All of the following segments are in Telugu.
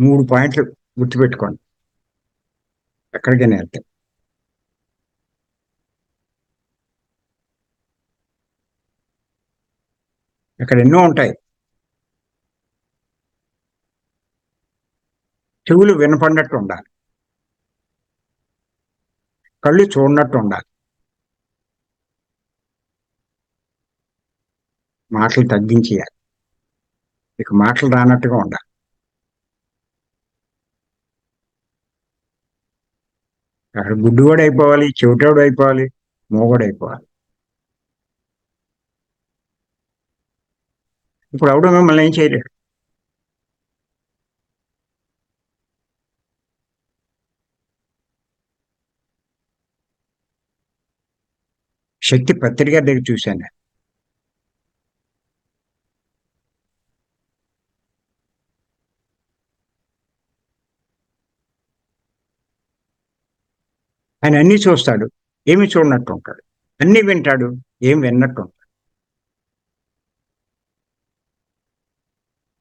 మూడు పాయింట్లు గుర్తుపెట్టుకోండి. ఎక్కడికైనా వెళ్తే. ఇక్కడ ఎన్నో ఉంటాయి. చెవులు వినపడినట్టు ఉండాలి. కళ్ళు చూడనట్టు ఉండాలి. మాటలు తగ్గించేయాలి. ఇక మాటలు రానట్టుగా ఉండాలి. అక్కడ గుడ్డువాడు అయిపోవాలి చెవిటాడు అయిపోవాలి మోగడు అయిపోవాలి ఇప్పుడు అవడం మిమ్మల్ని ఏం చేయలేడు. శక్తి పత్రిక దగ్గర చూశాను ఆయన అన్ని చూస్తాడు. ఏమి చూడనట్టు ఉంటాడు. అన్ని వింటాడు. ఏం విన్నట్టు ఉంటాడు.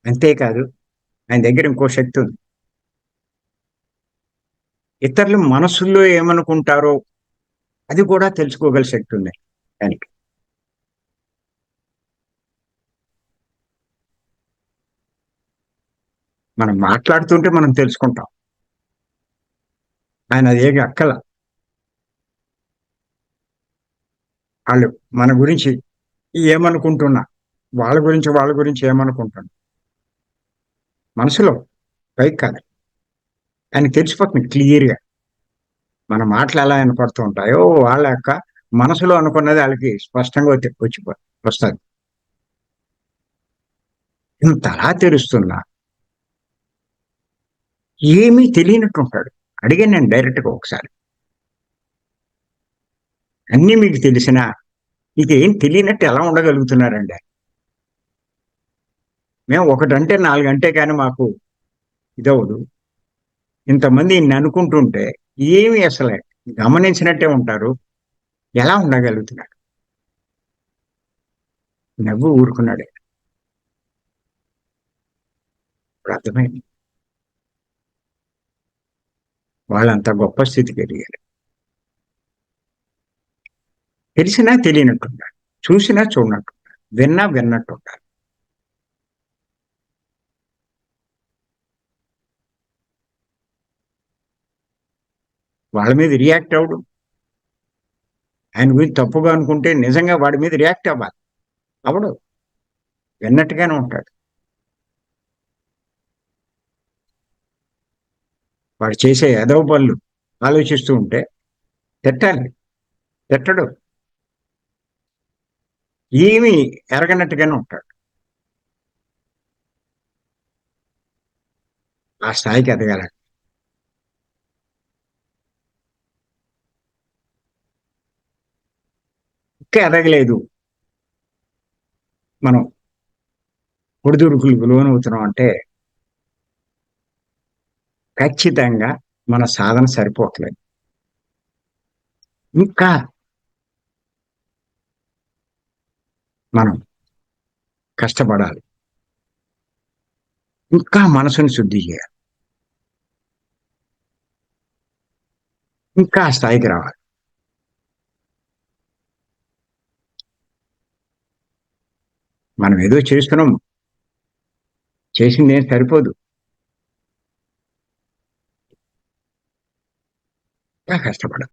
అంతేకాదు ఆయన దగ్గర ఇంకో శక్తి ఉంది. ఇతరులు మనసుల్లో ఏమనుకుంటారో అది కూడా తెలుసుకోగల శక్తి ఉంది ఆయనకి. మనం మాట్లాడుతుంటే మనం తెలుసుకుంటాం. ఆయన అదేమి అక్కల. వాళ్ళు మన గురించి ఏమనుకుంటున్నా వాళ్ళ గురించి వాళ్ళ గురించి ఏమనుకుంటున్నా. మనసులో పైకి కాదు. ఆయన తెలిసిపోతుంది క్లియర్గా. మన మాటలు ఎలా వినపడుతూ ఉంటాయో వాళ్ళ యొక్క మనసులో అనుకున్నది వాళ్ళకి స్పష్టంగా వచ్చి వచ్చి వస్తుంది. ఇంతలా తెలుస్తున్నా ఏమీ తెలియనట్టు ఉంటాడు. అడిగాను నేను డైరెక్ట్గా ఒకసారి. అన్నీ మీకు తెలిసినా మీకు తెలియనట్టు ఎలా ఉండగలుగుతున్నారండి? మేము ఒకటంటే నాలుగంటే కానీ మాకు ఇదవదు ఇంతమంది ఇన్ని అనుకుంటుంటే ఏమి అసలే గమనించినట్టే ఉంటారు. ఎలా ఉండగలుగుతున్నాడు నవ్వు ఊరుకున్నాడు. ఇప్పుడు అర్థమైంది. వాళ్ళంత గొప్ప స్థితికి ఎదిగారు. తెలిసినా తెలియనట్టుండాలి. చూసినా చూడనట్టుండాలి. విన్నా విన్నట్టుండాలి. వాళ్ళ మీద రియాక్ట్ అవడు ఆయన గురించి తప్పుగా అనుకుంటే నిజంగా వాడి మీద రియాక్ట్ అవ్వాలి. అవడు విన్నట్టుగానే ఉంటాడు. వాడు చేసే ఎదవ పనులు ఆలోచిస్తూ ఉంటే తిట్టాలి. తిట్టడు. ఏమీ ఎరగనట్టుగానే ఉంటాడు. ఆ స్థాయికి ఎదగాల. ఇంకా ఎదగలేదు. మనం ఒడిదుడుకులకు లోనవుతున్నాం అంటే ఖచ్చితంగా మన సాధన సరిపోవట్లేదు. ఇంకా మనం కష్టపడాలి. ఇంకా మనసుని శుద్ధి చేయాలి. ఇంకా స్థాయికి రావాలి. మనం ఏదో చేస్తున్నాం. చేసింది ఏం సరిపోదు. ఇంకా కష్టపడాలి